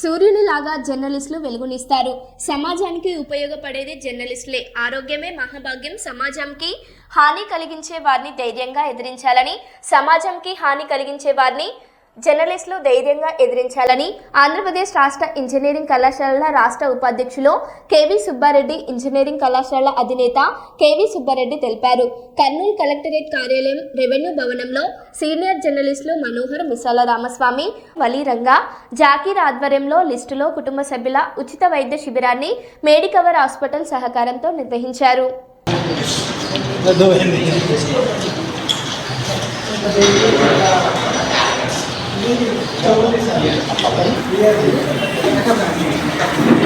సూర్యుని లాగా జర్నలిస్టులు వెలుగునిస్తారు. సమాజానికి ఉపయోగపడేది జర్నలిస్టులే. ఆరోగ్యమే మహాభాగ్యం. సమాజంకి హాని కలిగించే వారిని ధైర్యంగా ఎదిరించాలని సమాజంకి హాని కలిగించే వారిని జర్నలిస్టులు ధైర్యంగా ఎదిరించాలని ఆంధ్రప్రదేశ్ రాష్ట్ర ఇంజనీరింగ్ కళాశాలల రాష్ట్ర ఉపాధ్యక్షులు కేవీ సుబ్బారెడ్డి ఇంజనీరింగ్ కళాశాల అధినేత కేవీ సుబ్బారెడ్డి తెలిపారు. కర్నూలు కలెక్టరేట్ కార్యాలయం రెవెన్యూ భవనంలో సీనియర్ జర్నలిస్టులు మనోహర్ మిసాల రామస్వామి వలీరంగా జాకీర్ ఆధ్వర్యంలో లిస్టులో కుటుంబ సభ్యుల ఉచిత వైద్య శిబిరాన్ని మేడికవర్ హాస్పిటల్ సహకారంతో నిర్వహించారు. Thank you.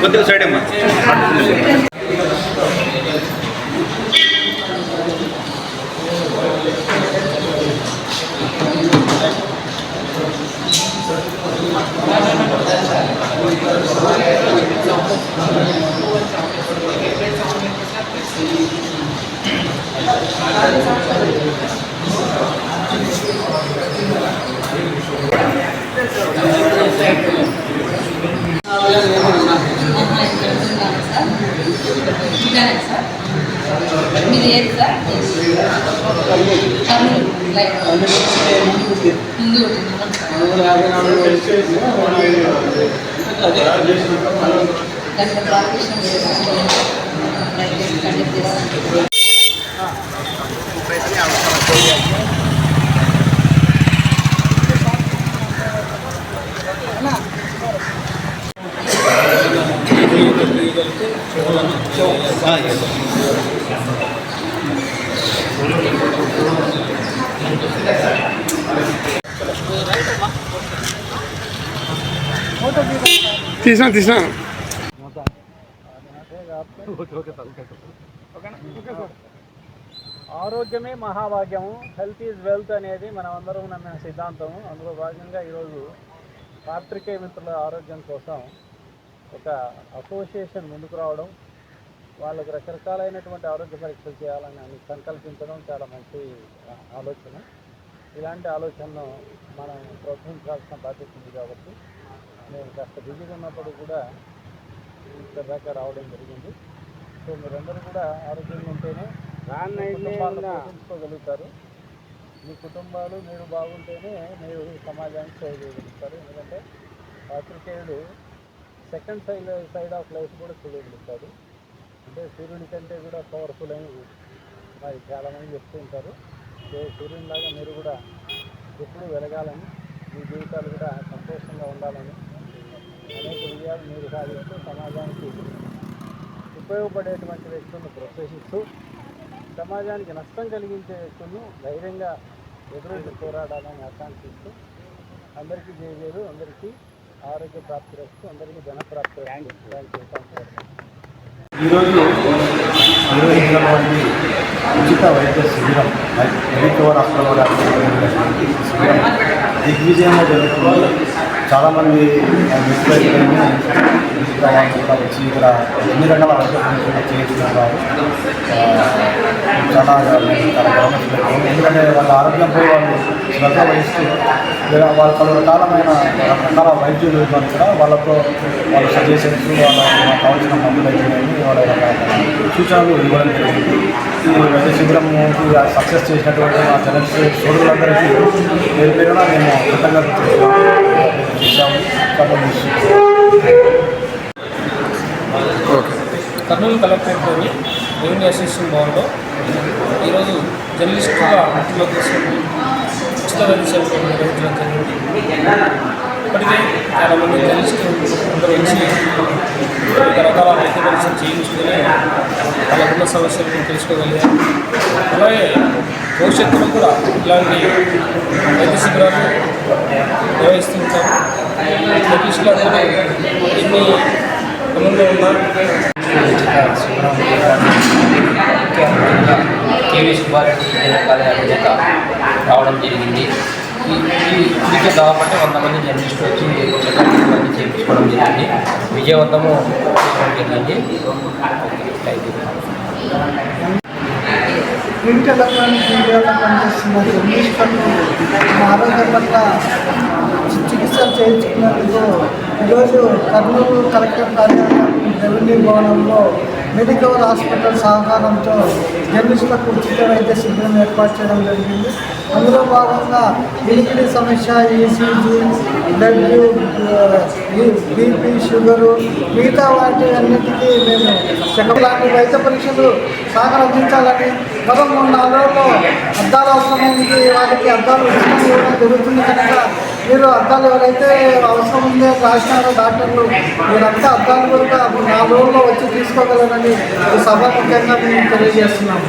కొద్దిగా సైడ్ అమ్మా ఇలానే మీది ఏది సార్ ముందు లైక్ హిందూ కండక్ట్ చేస్తాను తీసిన తీసిన. ఆరోగ్యమే మహాభాగ్యము. హెల్త్ ఈజ్ వెల్త్ అనేది మనం అందరం నమ్మిన సిద్ధాంతము అందులో భాగంగా ఈరోజు పాత్రికేయ మిత్రుల ఆరోగ్యం కోసం ఒక అసోసియేషన్ ముందుకు రావడం. వాళ్ళకు రకరకాలైనటువంటి ఆరోగ్య పరీక్షలు చేయాలని అని సంకల్పించడం చాలా మంచి ఆలోచన. ఇలాంటి ఆలోచనను మనం ప్రోత్సహించాల్సిన బాధ్యత ఉంది కాబట్టి నేను కాస్త బిజీగా ఉన్నప్పుడు కూడా ఇక్కడ దాకా రావడం జరిగింది. సో మీరందరూ కూడా ఆరోగ్యంగా ఉంటేనే పోషించుకోగలుగుతారు. మీ కుటుంబాలు మీరు బాగుంటేనే మీరు సమాజానికి సేవ చేయగలుగుతారు ఎందుకంటే పాత్రికేయుడు second side side of life కూడా చూడగలుగుతారు. అంటే సూర్యుని కంటే కూడా పవర్ఫుల్ అని మరి చాలామంది చెప్తూ ఉంటారు. సో సూర్యునిలాగా మీరు కూడా ఎప్పుడూ వెలగాలని మీ జీవితాలు కూడా సంతోషంగా ఉండాలని అనేక విజయాలు మీరు సాధిస్తూ సమాజానికి ఉపయోగపడేటువంటి వ్యక్తులను ప్రోత్సహిస్తూ సమాజానికి నష్టం కలిగించే వ్యక్తులను ధైర్యంగా ఎదురెదురు పోరాడాలని ఆకాంక్షిస్తూ అందరికీ జయజేలు అందరికీ ఆరోగ్య ప్రాప్తి రస్తూ అందరికీ ధనప్రాప్తి థ్యాంక్ యూ థ్యాంక్ యూ ఈరోజు నిర్వహించినటువంటి ఉచిత వైద్య శిబిరం మెడికవర్ రాష్ట్రంలో శిబిరం. దిగ్విజయంగా జరుగుతుంది చాలామంది మిత్రులైతే వచ్చి ఇక్కడ ఎన్ని రకాల వైద్య చేస్తున్నారు చాలా చాలా ఎందుకంటే వాళ్ళ ఆరోగ్యంపై వాళ్ళు శ్రద్ధ వహిస్తూ లేదా వాళ్ళ పలు రకాలమైన రకరకాల వైద్యులు ఉన్నారు ఇక్కడ వాళ్ళతో వాళ్ళ సజెషన్స్ వాళ్ళ వాళ్ళకి కావాల్సిన మందులు అయితేనేమి వాళ్ళ సూచనలు ఇవ్వడం జరిగింది. ఈ వైద్య శిబిరంకి సక్సెస్ చేసినటువంటి మా జర్నలిస్ట్ సోదరులందరికీ పేరు పేరున మేము కృతజ్ఞతలు చేశాము కర్నూలు కలెక్టరేట్లోని రెవెన్యూ అసోసియేషన్ భవన్లో ఈరోజు జర్నలిస్టుల మిత్రుల కోసం ఉచిత వైద్య ఇప్పటికే చాలామంది జర్నలిస్టులు అందరూ వచ్చి రకరకాల రైతు వైద్య పరీక్షలు చేయించుకొని వాళ్ళకున్న సమస్యలను తెలుసుకోగలిగారు. అలాగే భవిష్యత్తులో కూడా ఇలాంటి రైతు శిబిరాలు నిర్వహిస్తూ ఉంటారు జర్నలిస్టులు అందరూ ఎన్ని అమల్లో ఉన్నారు కేవీ సుబ్బారెడ్డి జిల్లా కార్యాలయంలో రావడం జరిగింది. ఈ కాబట్టి వంద మంది జర్నలిస్టులు వచ్చి చెకప్ అన్ని చేయించుకోవడం జరిగింది. విజయవంతము చేయడం జరిగింది. థ్యాంక్ యూ ప్రింట్ ఎలక్ట్రానిక్ మీడియాలో పనిచేస్తున్న జర్నలిస్టులకు ఆరోగ్యం పట్ల రిజిస్టర్ చేయించుకున్నందుకు ఈరోజు కర్నూలు కలెక్టర్ కార్యాలయం రెవెన్యూ భవనంలో మెడికల్ హాస్పిటల్ సహకారంతో జర్నలిస్టులకు ఉచిత వైద్య శిబిరం ఏర్పాటు చేయడం జరిగింది. అందులో భాగంగా ఇలికిడి సమస్య ఈసీజీ బ్లడ్ బీపీ షుగరు మిగతా వాటి అన్నిటికీ మేము చెకప్ లాంటి వైద్య పరీక్షలు సహకారం అందించాలని మరో మూడు నాలుగు రోజుల్లో అద్దాలు అవసరమైంది. వాటికి అద్దాలు ఇవ్వడం జరుగుతుంది కనుక మీరు అద్దాలు ఎవరైతే అవసరం ఉందో రాసినారో డాక్టర్లు మీరంతా అద్దాలు కూడా నా లోన్లో వచ్చి తీసుకోగలరని సభ ముఖ్యంగా మేము తెలియజేస్తున్నాము.